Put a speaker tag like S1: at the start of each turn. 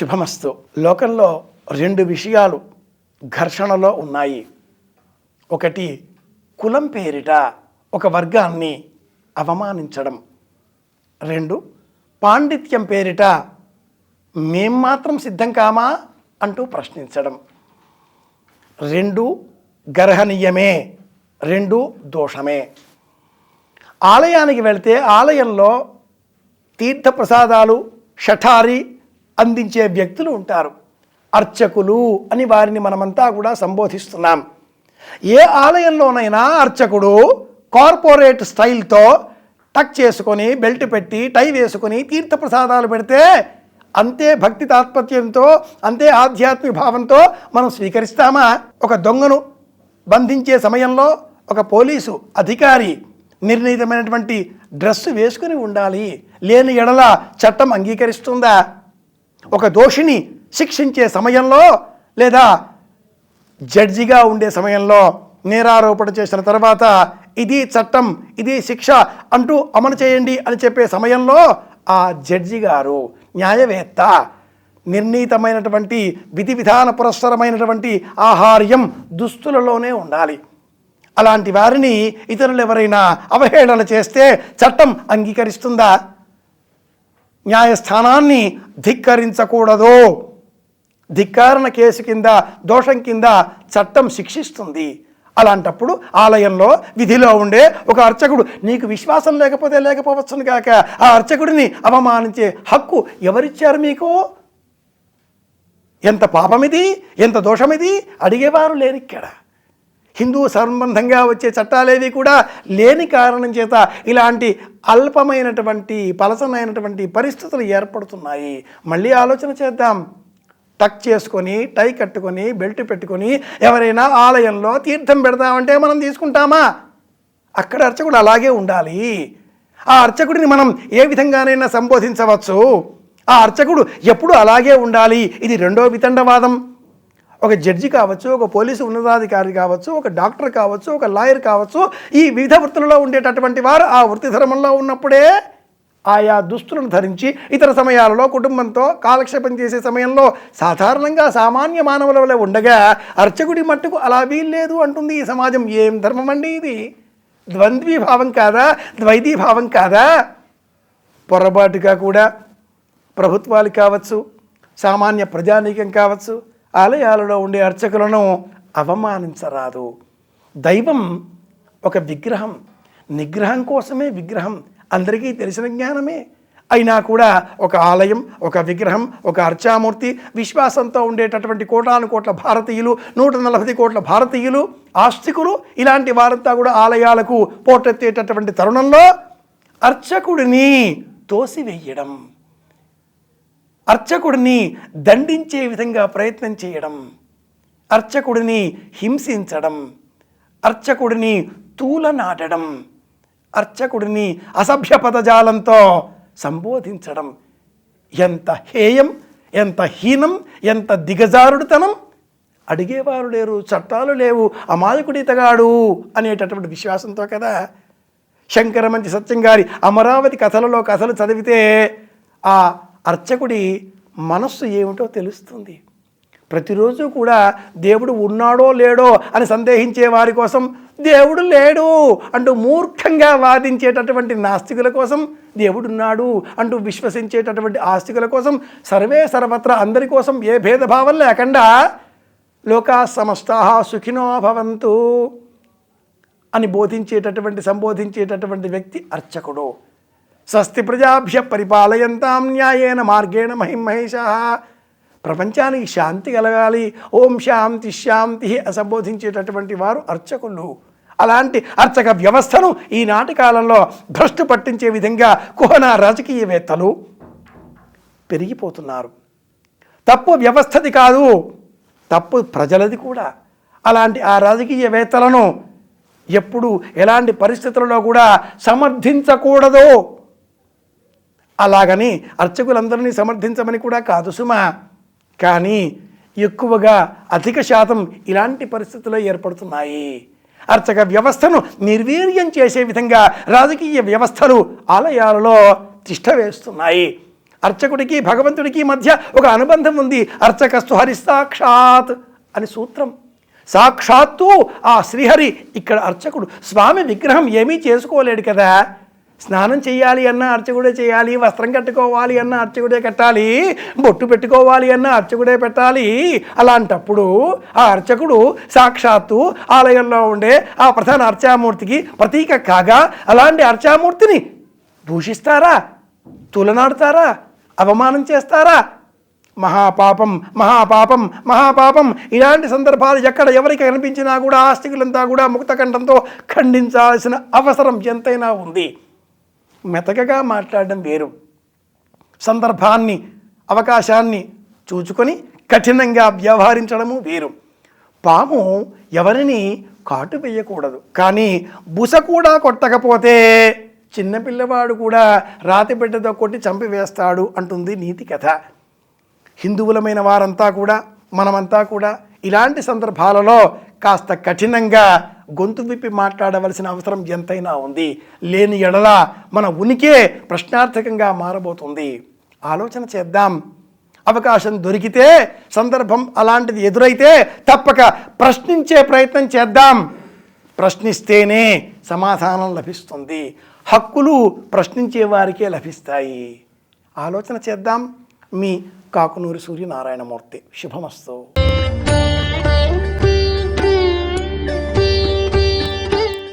S1: శుభమస్తు. లోకంలో రెండు విషయాలు ఘర్షణలో ఉన్నాయి. ఒకటి కులం పేరిట ఒక వర్గాన్ని అవమానించడం. రెండు పాండిత్యం పేరిట మేం మాత్రం సిద్ధం కామా అంటూ ప్రశ్నించడం. రెండు గర్హనీయమే రెండు దోషమే. ఆలయానికి వెళ్తే ఆలయంలో తీర్థప్రసాదాలు షఠారి అందించే వ్యక్తులు ఉంటారు. అర్చకులు అని వారిని మనమంతా కూడా సంబోధిస్తున్నాం. ఏ ఆలయంలోనైనా అర్చకుడు కార్పొరేట్ స్టైల్తో టక్ చేసుకొని బెల్ట్ పెట్టి టై వేసుకొని తీర్థప్రసాదాలు పెడితే అంతే భక్తి తాత్పత్యంతో అంతే ఆధ్యాత్మిక భావంతో మనం స్వీకరిస్తామా? ఒక దొంగను బంధించే సమయంలో ఒక పోలీసు అధికారి నిర్ణీతమైనటువంటి డ్రెస్సు వేసుకుని ఉండాలి. లేని ఎడల చట్టం అంగీకరిస్తుందా? ఒక దోషిని శిక్షించే సమయంలో లేదా జడ్జిగా ఉండే సమయంలో నేరారోపణ చేసిన తర్వాత ఇది చట్టం ఇది శిక్ష అంటూ అమలు చేయండి అని చెప్పే సమయంలో ఆ జడ్జి గారు న్యాయవేత్త నిర్ణీతమైనటువంటి విధి విధాన పురస్సరమైనటువంటి ఆహార్యం దుస్తులలోనే ఉండాలి. అలాంటి వారిని ఇతరులు ఎవరైనా అవహేళన చేస్తే చట్టం అంగీకరిస్తుందా? న్యాయస్థానాన్ని ధిక్కరించకూడదు. ధిక్కారణ కేసు కింద దోషం కింద చట్టం శిక్షిస్తుంది. అలాంటప్పుడు ఆలయంలో విధిలో ఉండే ఒక అర్చకుడు నీకు విశ్వాసం లేకపోతే లేకపోవచ్చును కాక ఆ అర్చకుడిని అవమానించే హక్కు ఎవరిచ్చారు మీకు? ఎంత పాపమిది? ఎంత దోషమిది? అడిగేవారు లేరు ఇక్కడ హిందూ సంబంధంగా వచ్చే చట్టాలేవి కూడా లేని కారణం చేత ఇలాంటి అల్పమైనటువంటి పలసమైనటువంటి పరిస్థితులు ఏర్పడుతున్నాయి. మళ్ళీ ఆలోచన చేద్దాం. టక్ చేసుకొని టై కట్టుకొని బెల్ట్ పెట్టుకొని ఎవరైనా ఆలయంలో తీర్థం పెడదామంటే మనం తీసుకుంటామా? అక్కడ అర్చకుడు అలాగే ఉండాలి. ఆ అర్చకుడిని మనం ఏ విధంగానైనా సంబోధించవచ్చు. ఆ అర్చకుడు ఎప్పుడు అలాగే ఉండాలి. ఇది రెండో వితండవాదం. ఒక జడ్జి కావచ్చు ఒక పోలీసు ఉన్నతాధికారి కావచ్చు ఒక డాక్టర్ కావచ్చు ఒక లాయర్ కావచ్చు ఈ వివిధ వృత్తులలో ఉండేటటువంటి వారు ఆ వృత్తి ధర్మంలో ఉన్నప్పుడే ఆయా దుస్తులను ధరించి ఇతర సమయాలలో కుటుంబంతో కాలక్షేపం చేసే సమయంలో సాధారణంగా సామాన్య మానవుల వలె ఉండగా అర్చకుడి మట్టుకు అలా వీల్లేదు అంటుంది ఈ సమాజం. ఏం ధర్మం అండి ఇది ద్వంద్వీభావం కాదా? ద్వైతీభావం కాదా? పొరపాటుగా కూడా ప్రభుత్వాలు కావచ్చు సామాన్య ప్రజానీకం కావచ్చు ఆలయాలలో ఉండే అర్చకులను అవమానించరాదు. దైవం ఒక విగ్రహం నిగ్రహం కోసమే విగ్రహం. అందరికీ తెలిసిన జ్ఞానమే. అయినా కూడా ఒక ఆలయం ఒక విగ్రహం ఒక అర్చామూర్తి విశ్వాసంతో ఉండేటటువంటి కోటాను కోట్ల భారతీయులు నూట నలభై కోట్ల భారతీయులు ఆస్తికులు ఇలాంటి వారంతా కూడా ఆలయాలకు పోటెత్తేటటువంటి తరుణంలో అర్చకుడిని తోసివేయడం. అర్చకుడిని దండించే విధంగా ప్రయత్నం చేయడం అర్చకుడిని హింసించడం అర్చకుడిని తూలనాటడం అర్చకుడిని అసభ్య పదజాలంతో సంబోధించడం. ఎంత హేయం ఎంత హీనం ఎంత దిగజారుడుతనం. అడిగేవారు లేరు చట్టాలు లేవు అమాయకుడి తగాడు అనేటటువంటి విశ్వాసంతో కదా. శంకరమంచి సత్యం గారి అమరావతి కథలలో కథలు చదివితే ఆ అర్చకుడి మనస్సు ఏమిటో తెలుస్తుంది. ప్రతిరోజు కూడా దేవుడు ఉన్నాడో లేడో అని సందేహించే వారి కోసం దేవుడు లేడు అంటూ మూర్ఖంగా వాదించేటటువంటి నాస్తికుల కోసం దేవుడు ఉన్నాడు అంటూ విశ్వసించేటటువంటి ఆస్తికుల కోసం సర్వే సర్వత్రా అందరి కోసం ఏ భేదభావం లేకుండా లోకా సమస్తా సుఖినో భవంతు అని బోధించేటటువంటి సంబోధించేటటువంటి వ్యక్తి అర్చకుడు. స్వస్తి ప్రజాభ్య పరిపాలయంతాం న్యాయేన మార్గేణ మహిమహేష. ప్రపంచానికి శాంతి కలగాలి. ఓం శాంతి శాంతి సంబోధించేటటువంటి వారు అర్చకులు. అలాంటి అర్చక వ్యవస్థను ఈనాటి కాలంలో భ్రష్టు పట్టించే విధంగా కుహన రాజకీయవేత్తలు పెరిగిపోతున్నారు. తప్పు వ్యవస్థది కాదు తప్పు ప్రజలది కూడా. అలాంటి ఆ రాజకీయవేత్తలను ఎప్పుడు ఎలాంటి పరిస్థితులలో కూడా సమర్థించకూడదు. అలాగని అర్చకులందరినీ సమర్థించమని కూడా కాదు సుమా. కానీ ఎక్కువగా అధిక శాతం ఇలాంటి పరిస్థితులు ఏర్పడుతున్నాయి. అర్చక వ్యవస్థను నిర్వీర్యం చేసే విధంగా రాజకీయ వ్యవస్థలు ఆలయాలలో తిష్ట వేస్తున్నాయి. అర్చకుడికి భగవంతుడికి మధ్య ఒక అనుబంధం ఉంది. అర్చకస్తు హరి సాక్షాత్ అని సూత్రం. సాక్షాత్తు ఆ శ్రీహరి ఇక్కడ అర్చకుడు. స్వామి విగ్రహం ఏమీ చేసుకోలేడు కదా. స్నానం చేయాలి అన్న అర్చకుడే చేయాలి వస్త్రం కట్టుకోవాలి అన్న అర్చకుడే కట్టాలి బొట్టు పెట్టుకోవాలి అన్న అర్చకుడే పెట్టాలి. అలాంటప్పుడు ఆ అర్చకుడు సాక్షాత్తు ఆలయంలో ఉండే ఆ ప్రధాన అర్చామూర్తికి ప్రతీక కాగా అలాంటి అర్చామూర్తిని దూషిస్తారా? తులనాడుతారా? అవమానం చేస్తారా? మహాపాపం మహాపాపం మహాపాపం. ఇలాంటి సందర్భాలు ఎక్కడ ఎవరికి కనిపించినా కూడా ఆస్తికులంతా కూడా ముక్తకంఠంతో ఖండించాల్సిన అవసరం ఎంతైనా ఉంది. మెతకగా మాట్లాడడం వేరు. సందర్భాన్ని అవకాశాన్ని చూచుకొని కఠినంగా వ్యవహరించడము వేరు. పాము ఎవరిని కాటు వేయకూడదు. కానీ బుస కూడా కొట్టకపోతే చిన్నపిల్లవాడు కూడా రాతి బిడ్డతో కొట్టి చంపివేస్తాడు అంటుంది నీతి కథ. హిందువులమైన వారంతా కూడా మనమంతా కూడా ఇలాంటి సందర్భాలలో కాస్త కఠినంగా గొంతు విప్పి మాట్లాడవలసిన అవసరం ఎంతైనా ఉంది. లేని ఎడల మన ఉనికే ప్రశ్నార్థకంగా మారబోతుంది. ఆలోచన చేద్దాం. అవకాశం దొరికితే సందర్భం అలాంటిది ఎదురైతే తప్పక ప్రశ్నించే ప్రయత్నం చేద్దాం. ప్రశ్నిస్తేనే సమాధానం లభిస్తుంది. హక్కులు ప్రశ్నించే వారికే లభిస్తాయి. ఆలోచన చేద్దాం. మీ కాకునూరి సూర్యనారాయణమూర్తి. శుభమస్తు.